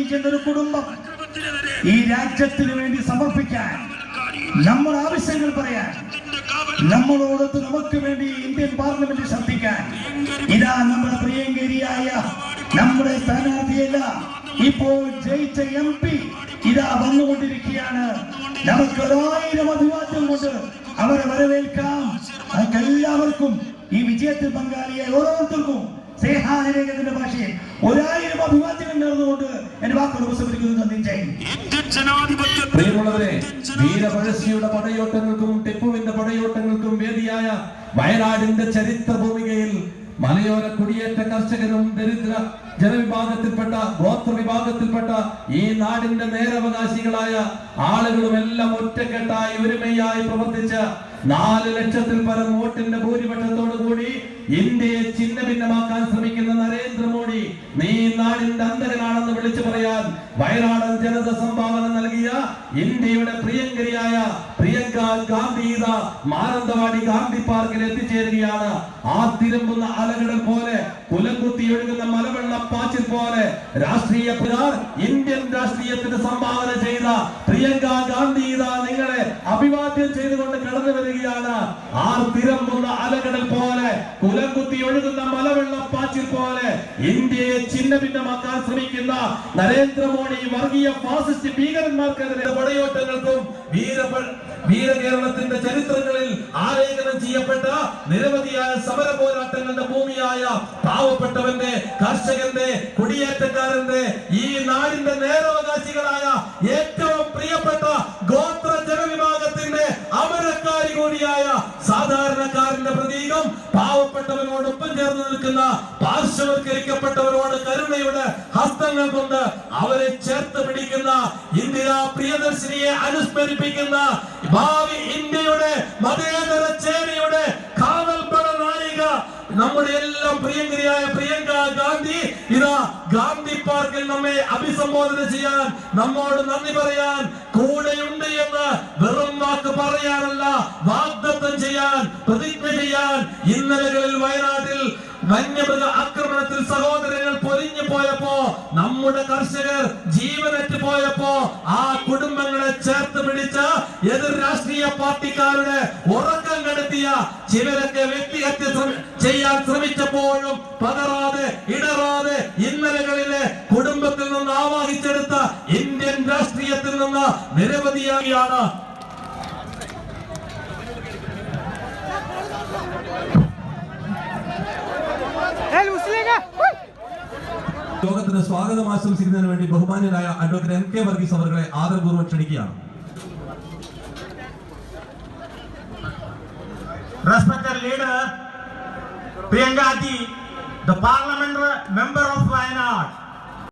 ആഗ്രഹിക്കുന്ന ഒരു കുടുംബം ഈ രാജ്യത്തിന് വേണ്ടി സമർപ്പിക്കാൻ നമ്മുടെ ആവശ്യങ്ങൾ പറയാൻ നമ്മളോടൊത്ത് നമുക്ക് വേണ്ടി ഇന്ത്യൻ പാർലമെന്റ് ശ്രദ്ധിക്കാൻ. ഇതാ നമ്മുടെ പ്രിയങ്കരിയായ നമ്മുടെ സ്ഥാനാർത്ഥിയല്ല ഇപ്പോൾ ജയിച്ച എം പി ഇതാ വന്നുകൊണ്ടിരിക്കുകയാണ്. നമുക്ക് ഒരായിരം അഭിവാദ്യം കൊണ്ട് അവരെ വരവേൽക്കാം. അവർക്കെല്ലാവർക്കും ഈ വിജയത്തിൽ പങ്കാളിയായ ഓരോരുത്തർക്കും സ്നേഹാതിരേഖത്തിന്റെ ഭാഷയിൽ ഒരായിരം അഭിവാദ്യങ്ങൾ നേർന്നുകൊണ്ട് എന്റെ വാക്കുകൾ ഉപസംഹരിക്കുന്നു. പ്രിയമുള്ളവരെ വീരപഴശ്ശിയുടെ പടയോട്ടങ്ങൾക്കും ടിപ്പുവിന്റെ പടയോട്ടങ്ങൾക്കും വേദിയായ വയനാടിന്റെ ചരിത്ര ഭൂമികയിൽ മലയോര കുടിയേറ്റ കർഷകരും ദരിദ്ര ജനവിഭാഗത്തിൽപ്പെട്ട ഗോത്ര വിഭാഗത്തിൽപ്പെട്ട ഈ നാടിന്റെ നേരവകാശികളായ ആളുകളും എല്ലാം ഒറ്റക്കെട്ടായി ഒരുമയായി പ്രവർത്തിച്ച് നാല് ലക്ഷത്തിൽ പരം വോട്ടിന്റെ ഭൂരിപക്ഷത്തോടു കൂടി ഇന്ത്യയെ ചിഹ്ന ഭിന്നമാക്കാൻ ശ്രമിക്കുന്ന നരേന്ദ്രമോദി നീ നാടിന്റെ അന്തരനാണെന്ന് വിളിച്ചു പറയാൻ വയനാടൻ ജനത സംഭാവന നൽകിയ ഇന്ത്യയുടെ പ്രിയങ്കരിയായ പ്രിയങ്ക ഗാന്ധി മാനന്തവാടി ഗാന്ധി പാർക്കിൽ എത്തിച്ചേരുകയാണ്. ആ തിരുമ്പുന്ന അലകടൽ പോലെ കുലംകുത്തി ഒഴുകുന്ന മലവെള്ള പാച്ചിൽ പോലെ രാഷ്ട്രീയ ഇന്ത്യൻ രാഷ്ട്രീയത്തിന് സംഭാവന ചെയ്ത പ്രിയങ്ക ഗാന്ധി നിങ്ങളെ അഭിവാദ്യം ചെയ്തുകൊണ്ട് കടന്നു ആ തിരമ്പുന്ന അലകടൽ പോലെ കുലംകുത്തി ഒഴുകുന്ന മലവെള്ളപ്പാച്ചിൽ പോലെ ഇന്ത്യയെ ചിന്ന ഭിന്നമാക്കാൻ ശ്രമിക്കുന്ന നരേന്ദ്രമോദി വർഗീയ ഫാസിസ്റ്റ് ഭീകരന്മാർക്കെതിരെ പടയോട്ടങ്ങൾക്കും വീരപ വീരകേരളത്തിന്റെ ചരിത്രങ്ങളിൽ ആലേഖനം ചെയ്യപ്പെട്ട നിരവധിയായ സമര പോരാട്ടങ്ങളുടെ ഭൂമിയായ പാവപ്പെട്ടവന്റെ കർഷകന്റെ കുടിയേറ്റക്കാരന്റെ ഈ നാടിന്റെ നേരവകാശികളായ ഏറ്റവും നിൽക്കുന്ന പാർശ്വവൽക്കരിക്കപ്പെട്ടവരോട് കരുണയുടെ ഹസ്തങ്ങൾ കൊണ്ട് അവരെ ചേർത്ത് പിടിക്കുന്ന ഇന്ദിരാ പ്രിയദർശിനിയെ അനുസ്മരിപ്പിക്കുന്ന ഭാവി ഇന്ത്യയുടെ മതേതര ചേനയുടെ നായിക നമ്മുടെ എല്ലാം പ്രിയങ്കരിയായ പ്രിയങ്ക ഗാന്ധി ഇതാ ഗാന്ധി പാർക്കിൽ നമ്മെ അഭിസംബോധന ചെയ്യാൻ നമ്മോട് നന്ദി പറയാൻ കൂടെയുണ്ട് എന്ന് വെറും വാക്ക് പറയാനല്ല വാഗ്ദത്തം ചെയ്യാൻ പ്രതിജ്ഞ ചെയ്യാൻ ഇന്നലകളിൽ വയനാട്ടിൽ വന്യമൃഗ ആക്രമണത്തിൽ സഹോദരങ്ങൾ പൊലിഞ്ഞു പോയപ്പോ നമ്മുടെ കർഷകർ ജീവനറ്റ് പോയപ്പോ ആ കുടുംബങ്ങളെ ചേർത്ത് പിടിച്ച എതിർ രാഷ്ട്രീയ പാർട്ടിക്കാരുടെ ഉറക്കം കെടുത്തിയ ചിലരൊക്കെ വ്യക്തിഹത്യ ചെയ്യാൻ ശ്രമിച്ചപ്പോഴും പതറാതെ ഇടറാതെ ഇന്നലകളിലെ കുടുംബത്തിൽ നിന്ന് ആവാഹിച്ചെടുത്ത ഇന്ത്യൻ രാഷ്ട്രീയത്തിൽ നിന്ന് നിരവധിയായാണ് യോഗത്തിന് സ്വാഗതം ആശംസിക്കുന്നതിന് വേണ്ടി ബഹുമാന്യനായ അഡ്വക്കേറ്റ് എം കെ വർഗീസ് അവരുടെ ആദരപൂർവം ക്ഷണിക്കുകയാണ്. Respected leader Priyanka the parliament member of Wayanad,